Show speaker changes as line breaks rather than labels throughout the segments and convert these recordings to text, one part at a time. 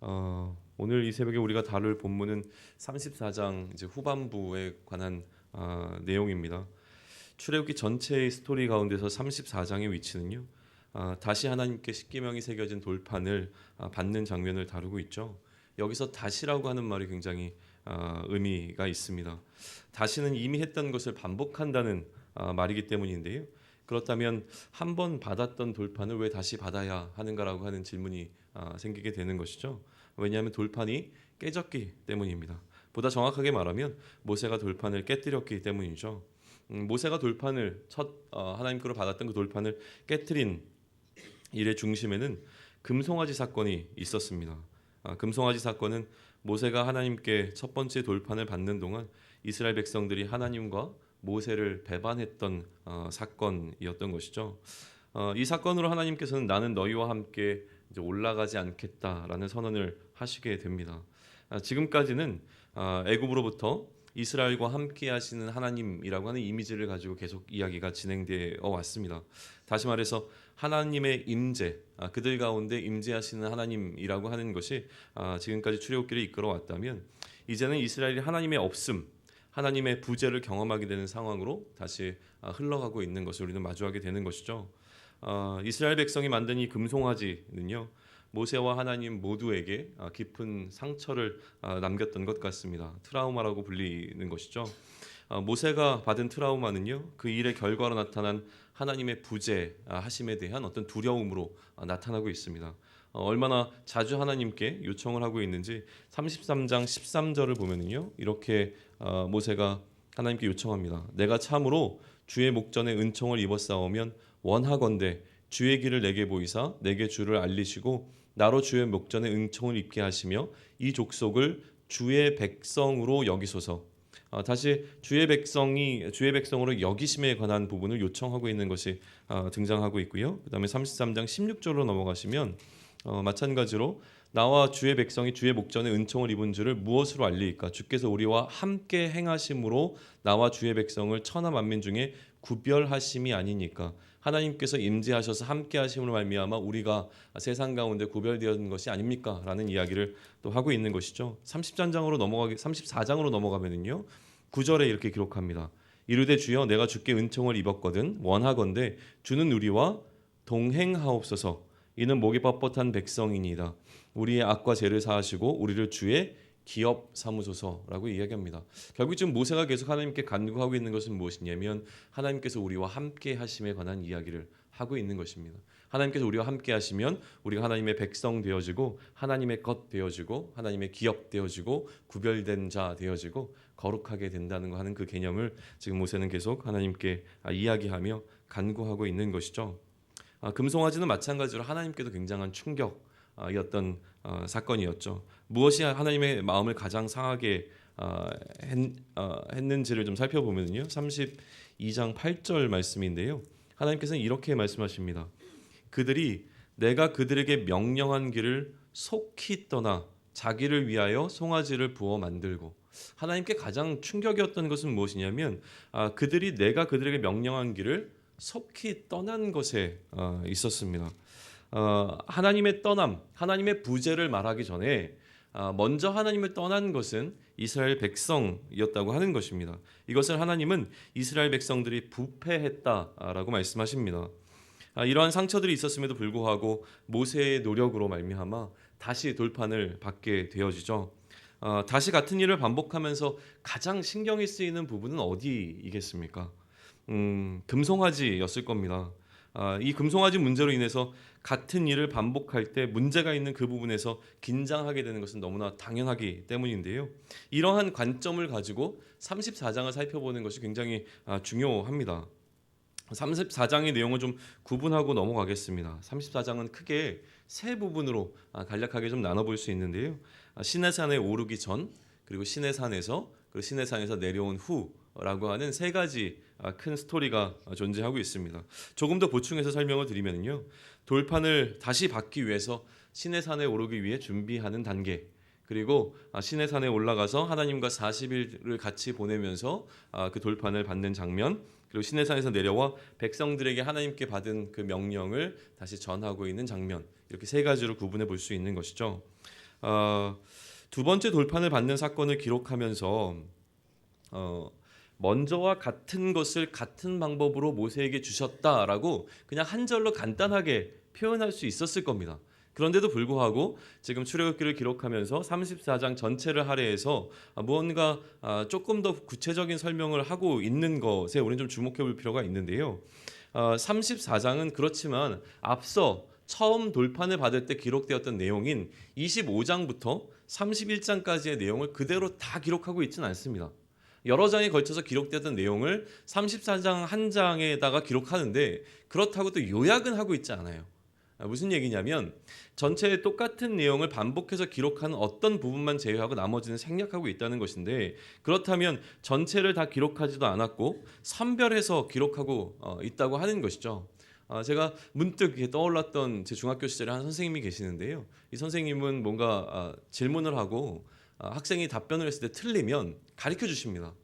어, 오늘 이 새벽에 우리가 다룰 본문은 34장 이제 후반부에 관한 어, 내용입니다. 출애굽기 전체의 스토리 가운데서 34장의 위치는요. 어, 다시 하나님께 십계명이 새겨진 돌판을 어, 받는 장면을 다루고 있죠. 여기서 다시라고 하는 말이 굉장히 어, 의미가 있습니다. 다시는 이미 했던 것을 반복한다는 어, 말이기 때문인데요. 그렇다면 한 번 받았던 돌판을 왜 다시 받아야 하는가라고 하는 질문이 아, 생기게 되는 것이죠. 왜냐하면 돌판이 깨졌기 때문입니다. 보다 정확하게 말하면 모세가 돌판을 깨뜨렸기 때문이죠. 음, 모세가 돌판을 첫 어, 하나님께로 받았던 그 돌판을 깨뜨린 일의 중심에는 금송아지 사건이 있었습니다. 아, 금송아지 사건은 모세가 하나님께 첫 번째 돌판을 받는 동안 이스라엘 백성들이 하나님과 모세를 배반했던 어, 사건이었던 것이죠. 어, 이 사건으로 하나님께서는 나는 너희와 함께 올라가지 않겠다라는 선언을 하시게 됩니다. 아, 지금까지는 아, 애굽으로부터 이스라엘과 함께 하시는 하나님이라고 하는 이미지를 가지고 계속 이야기가 진행되어 왔습니다. 다시 말해서 하나님의 임재, 아, 그들 가운데 임재하시는 하나님이라고 하는 것이 아, 지금까지 출애굽기를 이끌어 왔다면 이제는 이스라엘이 하나님의 없음, 하나님의 부재를 경험하게 되는 상황으로 다시 아, 흘러가고 있는 것을 우리는 마주하게 되는 것이죠. 어, 이스라엘 백성이 만든 이 금송아지는요 모세와 하나님 모두에게 아, 깊은 상처를 아, 남겼던 것 같습니다. 트라우마라고 불리는 것이죠. 아, 모세가 받은 트라우마는요 그 일의 결과로 나타난 하나님의 부재 하심에 대한 어떤 두려움으로 아, 나타나고 있습니다. 어, 얼마나 자주 하나님께 요청을 하고 있는지 33장 13절을 보면은요 이렇게 어, 모세가 하나님께 요청합니다. 내가 참으로 주의 목전에 은총을 입었사오면 원하건대 주의 길을 내게 보이사 내게 주를 알리시고 나로 주의 목전에 은총을 입게 하시며 이 족속을 주의 백성으로 여기소서. 아, 다시 주의 백성이 주의 백성으로 여기심에 관한 부분을 요청하고 있는 것이 아, 등장하고 있고요. 그다음에 33장 16절로 넘어가시면 어, 마찬가지로 나와 주의 백성이 주의 목전에 은총을 입은 줄을 무엇으로 알리까? 주께서 우리와 함께 행하심으로 나와 주의 백성을 천하 만민 중에 구별하심이 아니니까. 하나님께서 임재하셔서 함께 하심으로 말미암아 우리가 세상 가운데 구별되었는 것이 아닙니까라는 이야기를 또 하고 있는 것이죠. 30장으로 넘어가기 34장으로 넘어가면은요. 9절에 이렇게 기록합니다. 이르되 주여 내가 주께 은총을 입었거든 원하건대 주는 우리와 동행하옵소서 이는 목이 뻣뻣한 백성이니이다. 우리의 악과 죄를 사하시고 우리를 주의 기업 사무소서라고 이야기합니다. 결국 지금 모세가 계속 하나님께 간구하고 있는 것은 무엇이냐면 하나님께서 우리와 함께 하심에 관한 이야기를 하고 있는 것입니다. 하나님께서 우리와 함께 하시면 우리가 하나님의 백성 되어지고 하나님의 것 되어지고 하나님의 기업 되어지고 구별된 자 되어지고 거룩하게 된다는 거 하는 그 개념을 지금 모세는 계속 하나님께 이야기하며 간구하고 있는 것이죠. 아, 금송아지는 마찬가지로 하나님께도 굉장한 충격이었던 어, 사건이었죠. 무엇이 하나님의 마음을 가장 상하게 어, 했, 어, 했는지를 좀 살펴보면요. 32장 8절 말씀인데요. 하나님께서는 이렇게 말씀하십니다. 그들이 내가 그들에게 명령한 길을 속히 떠나 자기를 위하여 송아지를 부어 만들고 하나님께 가장 충격이었던 것은 무엇이냐면 아, 그들이 내가 그들에게 명령한 길을 속히 떠난 것에 어, 있었습니다. 어, 하나님의 떠남, 하나님의 부재를 말하기 전에 어, 먼저 하나님을 떠난 것은 이스라엘 백성이었다고 하는 것입니다. 이것을 하나님은 이스라엘 백성들이 부패했다라고 말씀하십니다. 아, 이러한 상처들이 있었음에도 불구하고 모세의 노력으로 말미암아 다시 돌판을 받게 되어지죠. 어, 다시 같은 일을 반복하면서 가장 신경이 쓰이는 부분은 어디이겠습니까? 음, 금송아지였을 겁니다. 아, 이 금송아지 문제로 인해서 같은 일을 반복할 때 문제가 있는 그 부분에서 긴장하게 되는 것은 너무나 당연하기 때문인데요. 이러한 관점을 가지고 34장을 살펴보는 것이 굉장히 아, 중요합니다. 34장의 내용을 좀 구분하고 넘어가겠습니다. 34장은 크게 세 부분으로 아, 간략하게 좀 나눠볼 수 있는데요. 아, 신의 산에 오르기 전, 그리고 신의 산에서, 그리고 신의 산에서 내려온 후라고 하는 세 가지 아, 큰 스토리가 존재하고 있습니다. 조금 더 보충해서 설명을 드리면요. 돌판을 다시 받기 위해서 신의 산에 오르기 위해 준비하는 단계. 그리고 신의 산에 올라가서 하나님과 40일을 같이 보내면서 그 돌판을 받는 장면. 그리고 신의 산에서 내려와 백성들에게 하나님께 받은 그 명령을 다시 전하고 있는 장면. 이렇게 세 가지로 구분해 볼 수 있는 것이죠. 어, 두 번째 돌판을 받는 사건을 기록하면서 어, 먼저와 같은 것을 같은 방법으로 모세에게 주셨다라고 그냥 한 절로 간단하게 표현할 수 있었을 겁니다. 그런데도 불구하고 지금 출애굽기를 기록하면서 34장 전체를 할애해서 무언가 아, 조금 더 구체적인 설명을 하고 있는 것에 우리는 좀 주목해 볼 필요가 있는데요. 어, 34장은 그렇지만 앞서 처음 돌판을 받을 때 기록되었던 내용인 25장부터 31장까지의 내용을 그대로 다 기록하고 있지는 않습니다. 여러 장에 걸쳐서 기록되었던 내용을 34장 한 장에다가 기록하는데 그렇다고 또 요약은 하고 있지 않아요. 아, 무슨 얘기냐면 전체의 똑같은 내용을 반복해서 기록하는 어떤 부분만 제외하고 나머지는 생략하고 있다는 것인데 그렇다면 전체를 다 기록하지도 않았고 선별해서 기록하고 어, 있다고 하는 것이죠. 아, 제가 문득 떠올랐던 제 중학교 시절에 한 선생님이 계시는데요. 이 선생님은 뭔가 아, 질문을 하고 아, 학생이 답변을 했을 때 틀리면 가르쳐 주십니다.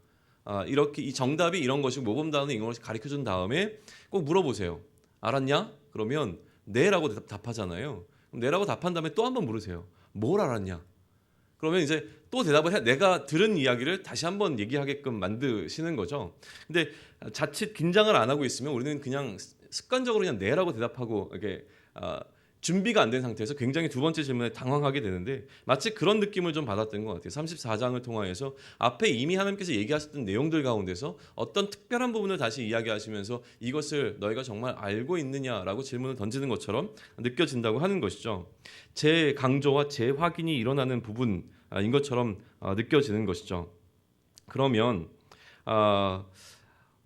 아, 이렇게 이 정답이 이런 것이고 모범 단어 이런 것을 가르쳐 준 다음에 꼭 물어보세요. 알았냐? 그러면 네라고 답- 답하잖아요. 그럼 네라고 답한 다음에 또 한 번 물으세요. 뭘 알았냐? 그러면 이제 또 대답을 해 내가 들은 이야기를 다시 한번 얘기하게끔 만드시는 거죠. 근데 자칫 긴장을 안 하고 있으면 우리는 그냥 습관적으로 그냥 네라고 대답하고 이게 아, 준비가 안 된 상태에서 굉장히 두 번째 질문에 당황하게 되는데 마치 그런 느낌을 좀 받았던 것 같아요. 34장을 통하여서 앞에 이미 하나님께서 얘기하셨던 내용들 가운데서 어떤 특별한 부분을 다시 이야기하시면서 이것을 너희가 정말 알고 있느냐라고 질문을 던지는 것처럼 느껴진다고 하는 것이죠. 재 강조와 재확인이 일어나는 부분인 것처럼 아, 느껴지는 것이죠. 그러면 아,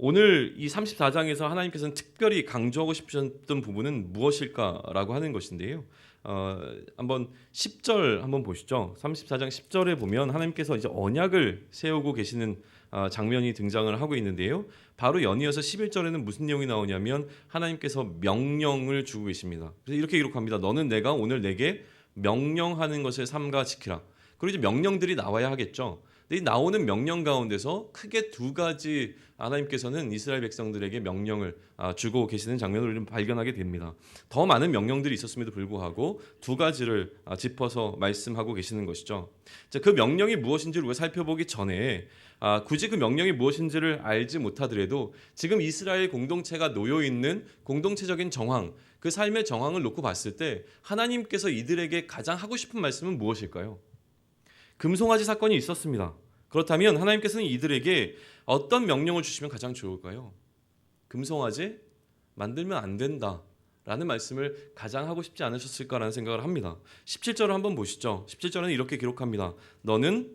오늘 이 34장에서 하나님께서는 특별히 강조하고 싶으셨던 부분은 무엇일까라고 하는 것인데요. 어, 한번 10절 한번 보시죠. 34장 10절에 보면 하나님께서 이제 언약을 세우고 계시는 아, 장면이 등장을 하고 있는데요. 바로 연이어서 11절에는 무슨 내용이 나오냐면 하나님께서 명령을 주고 계십니다. 그래서 이렇게 기록합니다. 너는 내가 오늘 내게 명령하는 것을 삼가 지키라. 그리고 이제 명령들이 나와야 하겠죠. 근데 이 나오는 명령 가운데서 크게 두 가지 하나님께서는 이스라엘 백성들에게 명령을 아, 주고 계시는 장면을 좀 발견하게 됩니다. 더 많은 명령들이 있었음에도 불구하고 두 가지를 아, 짚어서 말씀하고 계시는 것이죠. 자, 그 명령이 무엇인지를 우리가 살펴보기 전에 아, 굳이 그 명령이 무엇인지를 알지 못하더라도 지금 이스라엘 공동체가 놓여 있는 공동체적인 정황, 그 삶의 정황을 놓고 봤을 때 하나님께서 이들에게 가장 하고 싶은 말씀은 무엇일까요? 금송아지 사건이 있었습니다. 그렇다면 하나님께서는 이들에게 어떤 명령을 주시면 가장 좋을까요? 금송아지 만들면 안 된다. 라는 말씀을 가장 하고 싶지 않으셨을까라는 생각을 합니다. 17절을 한번 보시죠. 17절은 이렇게 기록합니다. 너는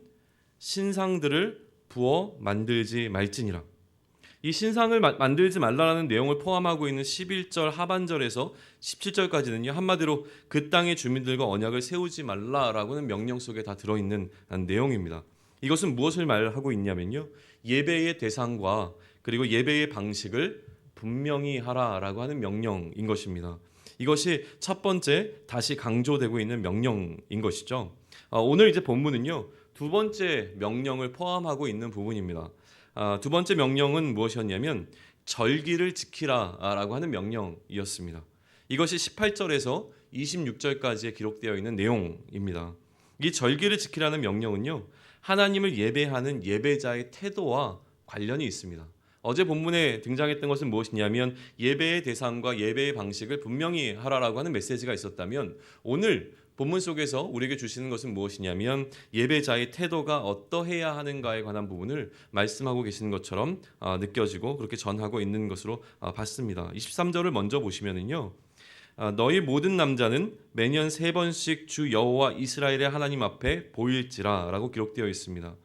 신상들을 부어 만들지 말지니라. 이 신상을 마- 만들지 말라라는 내용을 포함하고 있는 11절 하반절에서 17절까지는요 한마디로 그 땅의 주민들과 언약을 세우지 말라라고는 명령 속에 다 들어있는 내용입니다. 이것은 무엇을 말하고 있냐면요 예배의 대상과 그리고 예배의 방식을 분명히 하라라고 하는 명령인 것입니다. 이것이 첫 번째 다시 강조되고 있는 명령인 것이죠. 아, 오늘 이제 본문은요 두 번째 명령을 포함하고 있는 부분입니다. 아, 두 번째 명령은 무엇이었냐면 절기를 지키라라고 하는 명령이었습니다. 이것이 18절에서 26절까지에 기록되어 있는 내용입니다. 이 절기를 지키라는 명령은요. 하나님을 예배하는 예배자의 태도와 관련이 있습니다. 어제 본문에 등장했던 것은 무엇이냐면 예배의 대상과 예배의 방식을 분명히 하라라고 하는 메시지가 있었다면 오늘 본문 속에서 우리에게 주시는 것은 무엇이냐면 예배자의 태도가 어떠해야 하는가에 관한 부분을 말씀하고 계시는 것처럼 아, 느껴지고 그렇게 전하고 있는 것으로 아, 봤습니다. 23절을 먼저 보시면은요. 아, 너희 모든 남자는 매년 세 번씩 주 여호와 이스라엘의 하나님 앞에 보일지라라고 기록되어 있습니다.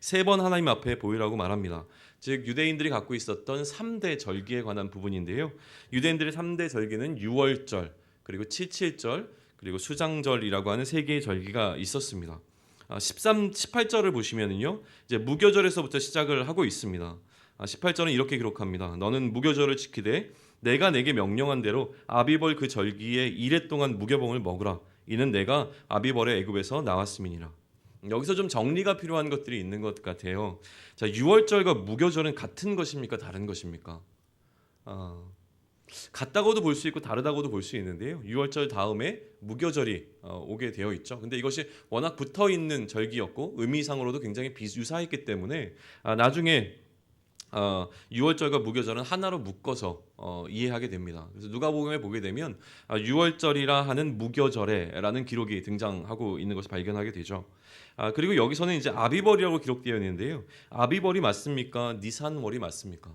세 번 하나님 앞에 보이라고 말합니다. 즉 유대인들이 갖고 있었던 3대 절기에 관한 부분인데요. 유대인들의 3대 절기는 유월절, 그리고 칠칠절, 그리고 수장절이라고 하는 세 개의 절기가 있었습니다. 아, 13, 18절을 보시면은요. 이제 무교절에서부터 시작을 하고 있습니다. 아, 18절은 이렇게 기록합니다. 너는 무교절을 지키되 내가 내게 명령한 대로 아비벌 그 절기에 이래 동안 무교봉을 먹으라. 이는 내가 아비벌의 애굽에서 나왔음이니라. 여기서 좀 정리가 필요한 것들이 있는 것 같아요. 자, 6월절과 무교절은 같은 것입니까? 다른 것입니까? 아, 같다고도 볼 수 있고 다르다고도 볼 수 있는데요. 유월절 다음에 무교절이 어, 오게 되어 있죠. 근데 이것이 워낙 붙어 있는 절기였고 의미상으로도 굉장히 비유사했기 때문에 아, 나중에 어, 유월절과 무교절은 하나로 묶어서 어, 이해하게 됩니다. 그래서 누가복음에 보게 되면 아, 유월절이라 하는 무교절에라는 기록이 등장하고 있는 것을 발견하게 되죠. 아, 그리고 여기서는 이제 아비벌이라고 기록되어 있는데요. 아비벌이 맞습니까? 니산월이 맞습니까?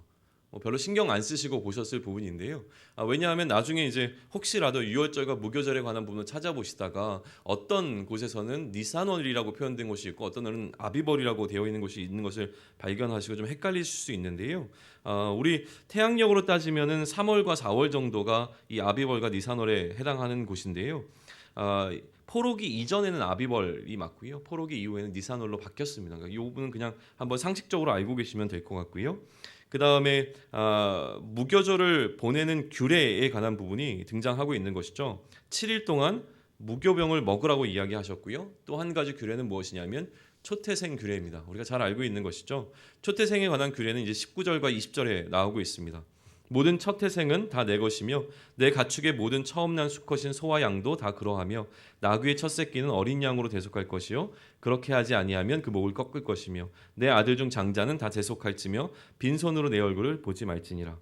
뭐 별로 신경 안 쓰시고 보셨을 부분인데요. 아, 왜냐하면 나중에 이제 혹시라도 유월절과 무교절에 관한 부분을 찾아보시다가 어떤 곳에서는 니산월이라고 표현된 곳이 있고 어떤 데는 아비벌이라고 되어 있는 곳이 있는 것을 발견하시고 좀 헷갈리실 수 있는데요. 어, 우리 태양력으로 따지면은 3월과 4월 정도가 이 아비벌과 니산월에 해당하는 곳인데요. 어, 포로기 이전에는 아비벌이 맞고요. 포로기 이후에는 니산월로 바뀌었습니다. 그러니까 이 부분은 그냥 한번 상식적으로 알고 계시면 될 것 같고요. 그 다음에 아, 무교절을 보내는 규례에 관한 부분이 등장하고 있는 것이죠. 7일 동안 무교병을 먹으라고 이야기하셨고요. 또 한 가지 규례는 무엇이냐면 초태생 규례입니다. 우리가 잘 알고 있는 것이죠. 초태생에 관한 규례는 이제 19절과 20절에 나오고 있습니다. 모든 첫 태생은 다 내 것이며 내 가축의 모든 처음 난 수컷인 소와 양도 다 그러하며 나귀의 첫 새끼는 어린 양으로 대속할 것이요 그렇게 하지 아니하면 그 목을 꺾을 것이며 내 아들 중 장자는 다 대속할지며 빈손으로 내 얼굴을 보지 말지니라.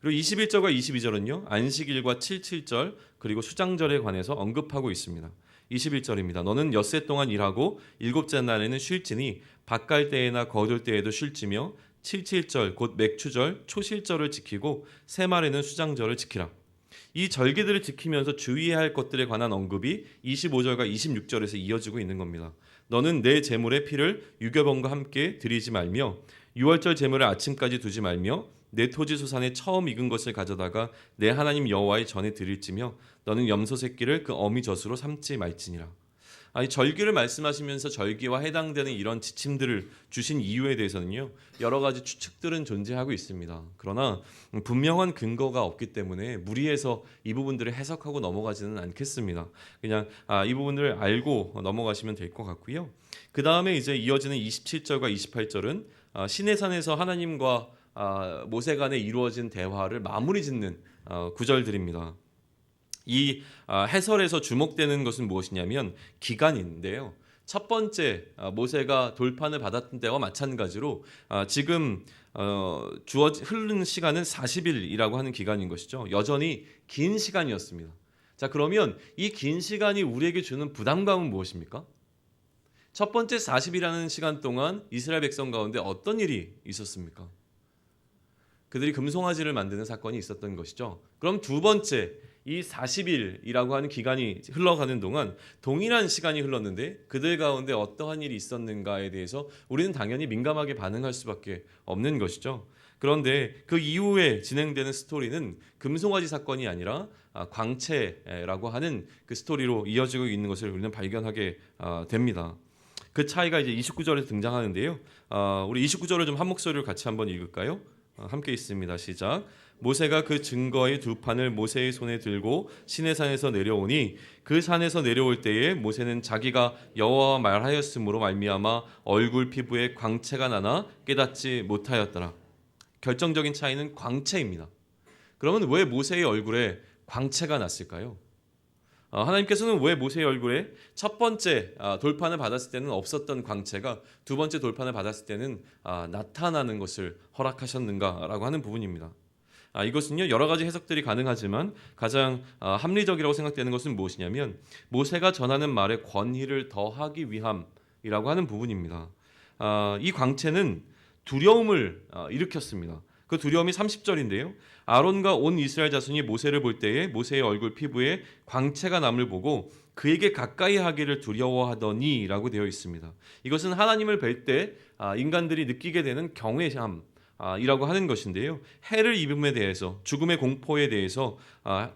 그리고 21절과 22절은요. 안식일과 77절 그리고 수장절에 관해서 언급하고 있습니다. 21절입니다. 너는 엿새 동안 일하고 일곱째 날에는 쉴지니 밭갈 때에나 거둘 때에도 쉴지며 77절 곧 맥추절 초실절을 지키고 새말에는 수장절을 지키라. 이 절기들을 지키면서 주의해야 할 것들에 관한 언급이 25절과 26절에서 이어지고 있는 겁니다. 너는 내 제물의 피를 유교범과 함께 드리지 말며 유월절 제물을 아침까지 두지 말며 내 토지 소산에 처음 익은 것을 가져다가 내 하나님 여호와의 전에 드릴지며 너는 염소 새끼를 그 어미 젖으로 삼지 말지니라. 아니 절기를 말씀하시면서 절기와 해당되는 이런 지침들을 주신 이유에 대해서는요 여러 가지 추측들은 존재하고 있습니다. 그러나 분명한 근거가 없기 때문에 무리해서 이 부분들을 해석하고 넘어가지는 않겠습니다. 그냥 아, 이 부분을 알고 넘어가시면 될 것 같고요. 그 다음에 이제 이어지는 27절과 28절은 아, 시내산에서 하나님과 아, 모세 간에 이루어진 대화를 마무리 짓는 어, 구절들입니다. 이 아, 해설에서 주목되는 것은 무엇이냐면 기간인데요. 첫 번째 아, 모세가 돌판을 받았던 때와 마찬가지로 아, 지금 어, 주어 흐르는 시간은 40일이라고 하는 기간인 것이죠. 여전히 긴 시간이었습니다. 자 그러면 이 긴 시간이 우리에게 주는 부담감은 무엇입니까? 첫 번째 40이라는 시간 동안 이스라엘 백성 가운데 어떤 일이 있었습니까? 그들이 금송아지를 만드는 사건이 있었던 것이죠. 그럼 두 번째 이 40일이라고 하는 기간이 흘러가는 동안 동일한 시간이 흘렀는데 그들 가운데 어떠한 일이 있었는가에 대해서 우리는 당연히 민감하게 반응할 수밖에 없는 것이죠. 그런데 그 이후에 진행되는 스토리는 금송아지 사건이 아니라 아, 광채라고 하는 그 스토리로 이어지고 있는 것을 우리는 발견하게 아, 됩니다. 그 차이가 이제 29절에 등장하는데요. 아, 우리 29절을 좀 한 목소리로 같이 한번 읽을까요? 함께 있습니다. 시작. 모세가 그 증거의 두 판을 모세의 손에 들고 시내산에서 내려오니 그 산에서 내려올 때에 모세는 자기가 여호와와 말하였으므로 말미암아 얼굴 피부에 광채가 나나 깨닫지 못하였더라. 결정적인 차이는 광채입니다. 그러면 왜 모세의 얼굴에 광채가 났을까요? 어, 하나님께서는 왜 모세의 얼굴에 첫 번째 아, 돌판을 받았을 때는 없었던 광채가 두 번째 돌판을 받았을 때는 아, 나타나는 것을 허락하셨는가라고 하는 부분입니다. 아, 이것은요 여러 가지 해석들이 가능하지만 가장 합리적이라고 생각되는 것은 무엇이냐면 모세가 전하는 말에 권위를 더하기 위함이라고 하는 부분입니다. 이 광채는 두려움을 일으켰습니다. 그 두려움이 30절인데요. 아론과 온 이스라엘 자손이 모세를 볼 때에 모세의 얼굴 피부에 광채가 남을 보고 그에게 가까이 하기를 두려워하더니라고 되어 있습니다. 이것은 하나님을 뵐때 아, 인간들이 느끼게 되는 경외함 이라고 하는 것인데요. 해를 입음에 대해서 죽음의 공포에 대해서 아,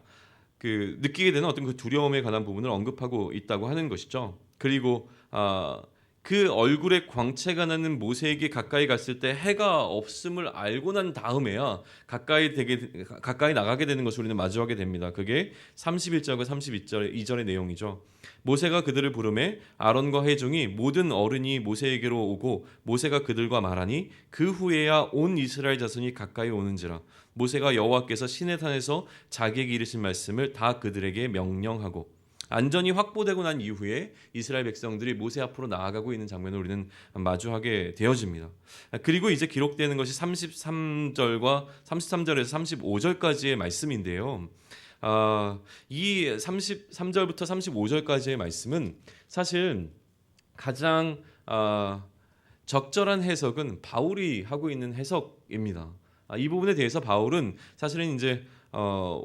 그 느끼게 되는 어떤 그 두려움에 관한 부분을 언급하고 있다고 하는 것이죠. 그리고 아, 그 얼굴에 광채가 나는 모세에게 가까이 갔을 때 해가 없음을 알고 난 다음에야 가까이 되게 가까이 나가게 되는 것을 우리는 마주하게 됩니다. 그게 31절과 32절 2절의 내용이죠. 모세가 그들을 부르매 아론과 회중이 모든 어른이 모세에게로 오고 모세가 그들과 말하니 그 후에야 온 이스라엘 자손이 가까이 오는지라 모세가 여호와께서 시내 산에서 자기에게 이르신 말씀을 다 그들에게 명령하고 안전이 확보되고 난 이후에 이스라엘 백성들이 모세 앞으로 나아가고 있는 장면을 우리는 마주하게 되어집니다. 그리고 이제 기록되는 것이 33절과 33절에서 35절까지의 말씀인데요. 아, 이 33절부터 35절까지의 말씀은 사실 가장 아, 적절한 해석은 바울이 하고 있는 해석입니다. 아, 이 부분에 대해서 바울은 사실은 이제 어,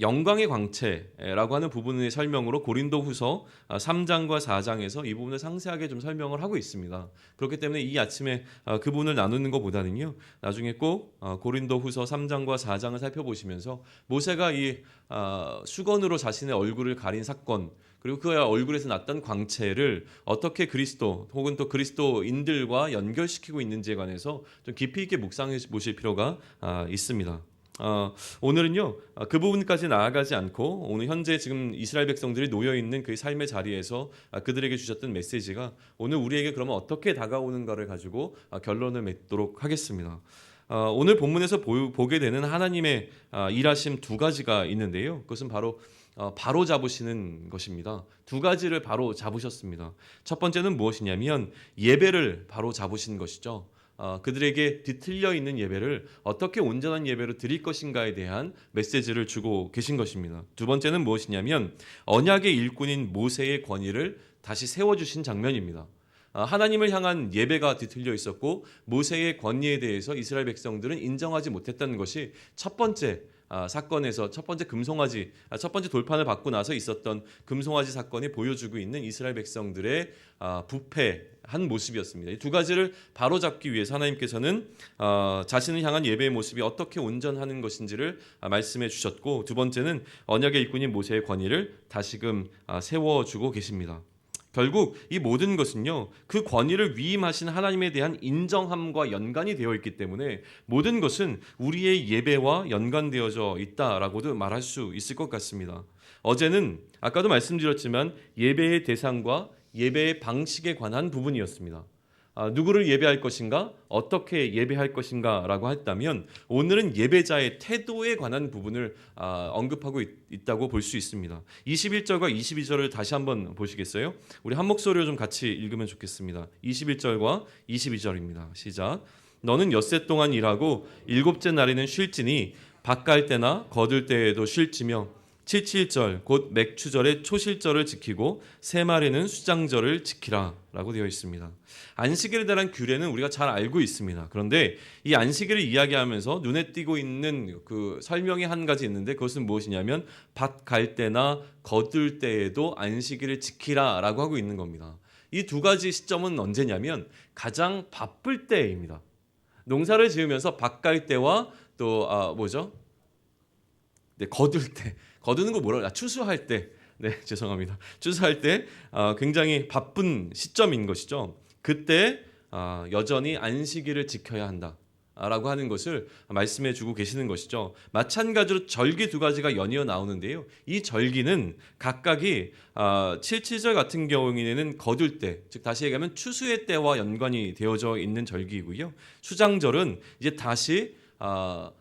영광의 광채라고 하는 부분의 설명으로 고린도후서 3장과 4장에서 이 부분을 상세하게 좀 설명을 하고 있습니다. 그렇기 때문에 이 아침에 어, 그 부분을 나누는 것보다는요. 나중에 꼭 어, 고린도후서 3장과 4장을 살펴보시면서 모세가 이 어, 수건으로 자신의 얼굴을 가린 사건 그리고 그 얼굴에서 났던 광채를 어떻게 그리스도 혹은 또 그리스도인들과 연결시키고 있는지에 관해서 좀 깊이 있게 묵상해 보실 필요가 아, 있습니다. 어, 오늘은요 어, 그 부분까지 나아가지 않고 오늘 현재 지금 이스라엘 백성들이 놓여 있는 그 삶의 자리에서 아, 그들에게 주셨던 메시지가 오늘 우리에게 그러면 어떻게 다가오는가를 가지고 아, 결론을 맺도록 하겠습니다. 어, 오늘 본문에서 보, 보게 되는 하나님의 아, 일하심 두 가지가 있는데요. 그것은 바로 어, 바로 잡으시는 것입니다. 두 가지를 바로 잡으셨습니다. 첫 번째는 무엇이냐면 예배를 바로 잡으신 것이죠. 어, 그들에게 뒤틀려 있는 예배를 어떻게 온전한 예배로 드릴 것인가에 대한 메시지를 주고 계신 것입니다. 두 번째는 무엇이냐면 언약의 일꾼인 모세의 권위를 다시 세워주신 장면입니다. 어, 하나님을 향한 예배가 뒤틀려 있었고 모세의 권위에 대해서 이스라엘 백성들은 인정하지 못했다는 것이 첫 번째 아, 사건에서 첫 번째 금송아지 아, 첫 번째 돌판을 받고 나서 있었던 금송아지 사건이 보여주고 있는 이스라엘 백성들의 아, 부패한 모습이었습니다. 이 두 가지를 바로 잡기 위해서 하나님께서는 어, 자신을 향한 예배의 모습이 어떻게 온전하는 것인지를 말씀해 주셨고 두 번째는 언약의 일꾼인 모세의 권위를 다시금 세워주고 계십니다. 결국 이 모든 것은요 그 권위를 위임하신 하나님에 대한 인정함과 연관이 되어 있기 때문에 모든 것은 우리의 예배와 연관되어져 있다라고도 말할 수 있을 것 같습니다. 어제는 아까도 말씀드렸지만 예배의 대상과 예배의 방식에 관한 부분이었습니다. 아, 누구를 예배할 것인가, 어떻게 예배할 것인가라고 했다면 오늘은 예배자의 태도에 관한 부분을 아, 언급하고 있, 다고 볼 수 있습니다. 21절과 22절을 다시 한번 보시겠어요? 우리 한 목소리로 좀 같이 읽으면 좋겠습니다. 21절과 22절입니다. 시작. 너는 엿새 동안 일하고 일곱째 날에는 쉴지니 밭갈 때나 거둘 때에도 쉴지며 칠칠절 곧 맥추절의 초실절을 지키고 세말에는 수장절을 지키라라고 되어 있습니다. 안식일에 대한 규례는 우리가 잘 알고 있습니다. 그런데 이 안식일을 이야기하면서 눈에 띄고 있는 그 설명이 한 가지 있는데 그것은 무엇이냐면 밭 갈 때나 거둘 때에도 안식일을 지키라라고 하고 있는 겁니다. 이 두 가지 시점은 언제냐면 가장 바쁠 때입니다. 농사를 지으면서 밭 갈 때와 또 아, 뭐죠? 네, 거둘 때 거두는 거 뭐라 추수할 때 네, 죄송합니다. 추수할 때 어, 굉장히 바쁜 시점인 것이죠. 그때 어, 여전히 안식일을 지켜야 한다. 라고 하는 것을 말씀해 주고 계시는 것이죠. 마찬가지로 절기 두 가지가 연이어 나오는데요. 이 절기는 각각이 어, 7절 같은 경우에는 거둘 때, 즉 다시 얘기하면 추수의 때와 연관이 되어져 있는 절기이고요. 수장절은 이제 다시 어,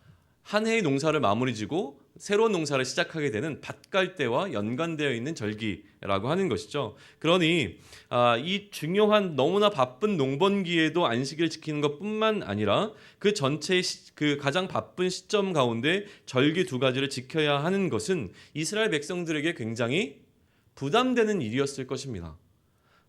한 해의 농사를 마무리 지고 새로운 농사를 시작하게 되는 밭갈 때와 연관되어 있는 절기라고 하는 것이죠. 그러니 아, 이 중요한 너무나 바쁜 농번기에도 안식일 지키는 것뿐만 아니라 그 전체의 시, 그 가장 바쁜 시점 가운데 절기 두 가지를 지켜야 하는 것은 이스라엘 백성들에게 굉장히 부담되는 일이었을 것입니다.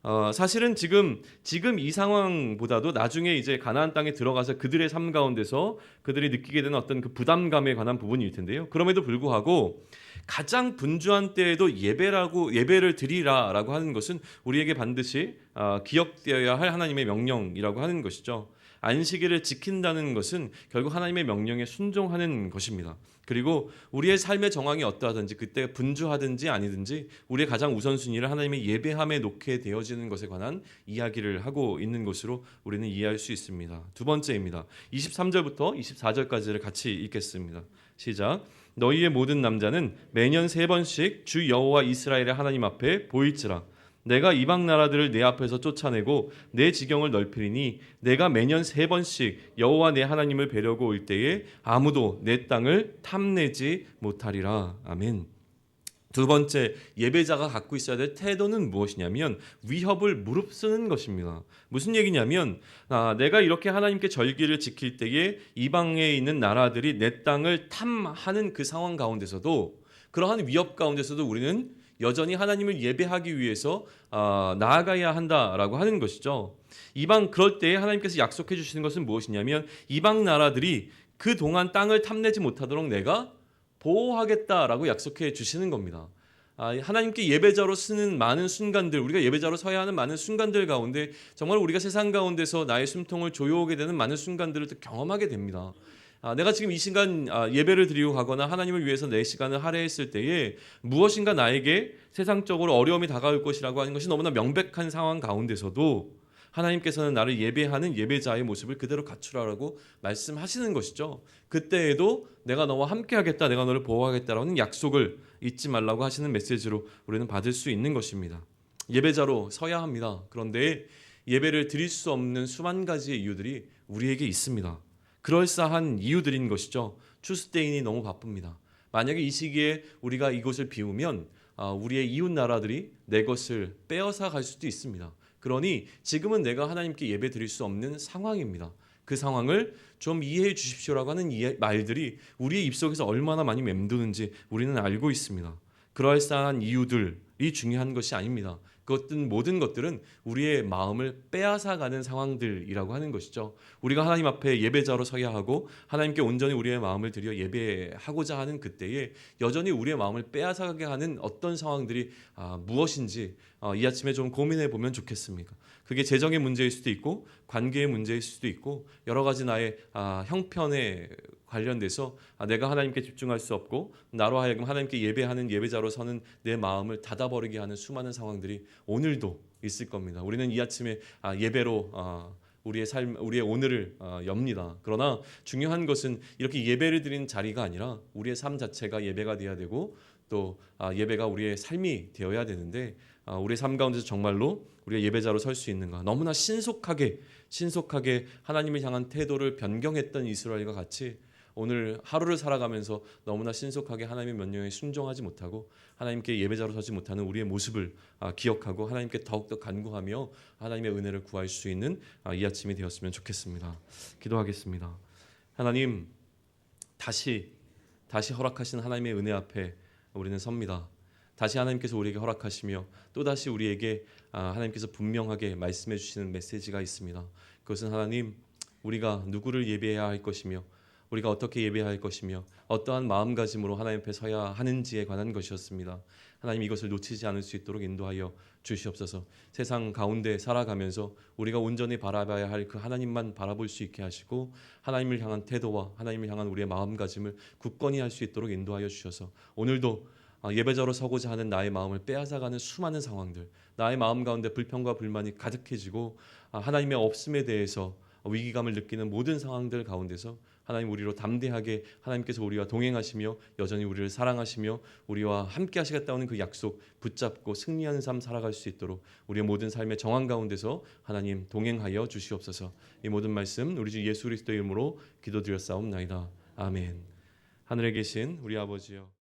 어, 사실은 지금 지금 이 상황보다도 나중에 이제 가나안 땅에 들어가서 그들의 삶 가운데서 그들이 느끼게 되는 어떤 그 부담감에 관한 부분일 텐데요. 그럼에도 불구하고 가장 분주한 때에도 예배라고 예배를 드리라라고 하는 것은 우리에게 반드시 어, 기억되어야 할 하나님의 명령이라고 하는 것이죠. 안식일을 지킨다는 것은 결국 하나님의 명령에 순종하는 것입니다. 그리고 우리의 삶의 정황이 어떠하든지 그때 분주하든지 아니든지 우리의 가장 우선순위를 하나님의 예배함에 놓게 되어지는 것에 관한 이야기를 하고 있는 것으로 우리는 이해할 수 있습니다. 두 번째입니다. 23절부터 24절까지를 같이 읽겠습니다. 시작. 너희의 모든 남자는 매년 세 번씩 주 여호와 이스라엘의 하나님 앞에 보일지라. 내가 이방 나라들을 내 앞에서 쫓아내고 내 지경을 넓히리니 내가 매년 세 번씩 여호와 내 하나님을 뵈려고 올 때에 아무도 내 땅을 탐내지 못하리라. 아멘. 두 번째 예배자가 갖고 있어야 될 태도는 무엇이냐면 위협을 무릅쓰는 것입니다. 무슨 얘기냐면 아, 내가 이렇게 하나님께 절기를 지킬 때에 이방에 있는 나라들이 내 땅을 탐하는 그 상황 가운데서도 그러한 위협 가운데서도 우리는 여전히 하나님을 예배하기 위해서 아, 나아가야 한다라고 하는 것이죠. 이방 그럴 때에 하나님께서 약속해 주시는 것은 무엇이냐면 이방 나라들이 그 동안 땅을 탐내지 못하도록 내가 보호하겠다라고 약속해 주시는 겁니다. 아, 하나님께 예배자로 쓰는 많은 순간들, 우리가 예배자로 서야 하는 많은 순간들 가운데 정말 우리가 세상 가운데서 나의 숨통을 조여오게 되는 많은 순간들을 또 경험하게 됩니다. 아, 내가 지금 이 시간 아, 예배를 드리고 가거나 하나님을 위해서 내 시간을 할애했을 때에 무엇인가 나에게 세상적으로 어려움이 다가올 것이라고 하는 것이 너무나 명백한 상황 가운데서도 하나님께서는 나를 예배하는 예배자의 모습을 그대로 갖추라라고 말씀하시는 것이죠. 그때에도 내가 너와 함께하겠다, 내가 너를 보호하겠다라는 약속을 잊지 말라고 하시는 메시지로 우리는 받을 수 있는 것입니다. 예배자로 서야 합니다. 그런데 예배를 드릴 수 없는 수만 가지의 이유들이 우리에게 있습니다. 그럴싸한 이유들인 것이죠. 추수때인이 너무 바쁩니다. 만약에 이 시기에 우리가 이곳을 비우면 아, 우리의 이웃 나라들이 내 것을 빼앗아 갈 수도 있습니다. 그러니 지금은 내가 하나님께 예배 드릴 수 없는 상황입니다. 그 상황을 좀 이해해 주십시오라고 하는 말들이 우리의 입속에서 얼마나 많이 맴도는지 우리는 알고 있습니다. 그럴싸한 이유들 이 중요한 것이 아닙니다. 그것든 모든 것들은 우리의 마음을 빼앗아가는 상황들이라고 하는 것이죠. 우리가 하나님 앞에 예배자로 서야 하고 하나님께 온전히 우리의 마음을 들여 예배하고자 하는 그때에 여전히 우리의 마음을 빼앗아가게 하는 어떤 상황들이 아, 무엇인지 어, 이 아침에 좀 고민해 보면 좋겠습니까? 그게 재정의 문제일 수도 있고 관계의 문제일 수도 있고 여러 가지 나의 아, 형편에 관련돼서 아, 내가 하나님께 집중할 수 없고 나로 하여금 하나님께 예배하는 예배자로 서는 내 마음을 닫아버리게 하는 수많은 상황들이 오늘도 있을 겁니다. 우리는 이 아침에 아, 예배로 아, 우리의 삶, 우리의 오늘을 아, 엽니다. 그러나 중요한 것은 이렇게 예배를 드리는 자리가 아니라 우리의 삶 자체가 예배가 되어야 되고 또 아, 예배가 우리의 삶이 되어야 되는데 아, 우리의 삶 가운데서 정말로 우리가 예배자로 설 수 있는가? 너무나 신속하게 신속하게 하나님을 향한 태도를 변경했던 이스라엘과 같이 오늘 하루를 살아가면서 너무나 신속하게 하나님의 명령에 순종하지 못하고 하나님께 예배자로 서지 못하는 우리의 모습을 아, 기억하고 하나님께 더욱더 간구하며 하나님의 은혜를 구할 수 있는 아, 이 아침이 되었으면 좋겠습니다. 기도하겠습니다. 하나님 다시 다시 허락하신 하나님의 은혜 앞에 우리는 섭니다. 다시 하나님께서 우리에게 허락하시며 또 다시 우리에게 아, 하나님께서 분명하게 말씀해 주시는 메시지가 있습니다. 그것은 하나님 우리가 누구를 예배해야 할 것이며 우리가 어떻게 예배해야 할 것이며 어떠한 마음가짐으로 하나님 앞에 서야 하는지에 관한 것이었습니다. 하나님 이것을 놓치지 않을 수 있도록 인도하여 주시옵소서. 세상 가운데 살아가면서 우리가 온전히 바라봐야 할 그 하나님만 바라볼 수 있게 하시고 하나님을 향한 태도와 하나님을 향한 우리의 마음가짐을 굳건히 할 수 있도록 인도하여 주셔서 오늘도 아, 예배자로 서고자 하는 나의 마음을 빼앗아가는 수많은 상황들, 나의 마음 가운데 불평과 불만이 가득해지고 아, 하나님의 없음에 대해서 위기감을 느끼는 모든 상황들 가운데서 하나님 우리로 담대하게 하나님께서 우리와 동행하시며 여전히 우리를 사랑하시며 우리와 함께 하시겠다는 그 약속 붙잡고 승리하는 삶 살아갈 수 있도록 우리의 모든 삶의 정황 가운데서 하나님 동행하여 주시옵소서. 이 모든 말씀 우리 주 예수 그리스도의 이름으로 기도드렸사옵나이다. 아멘. 하늘에 계신 우리 아버지여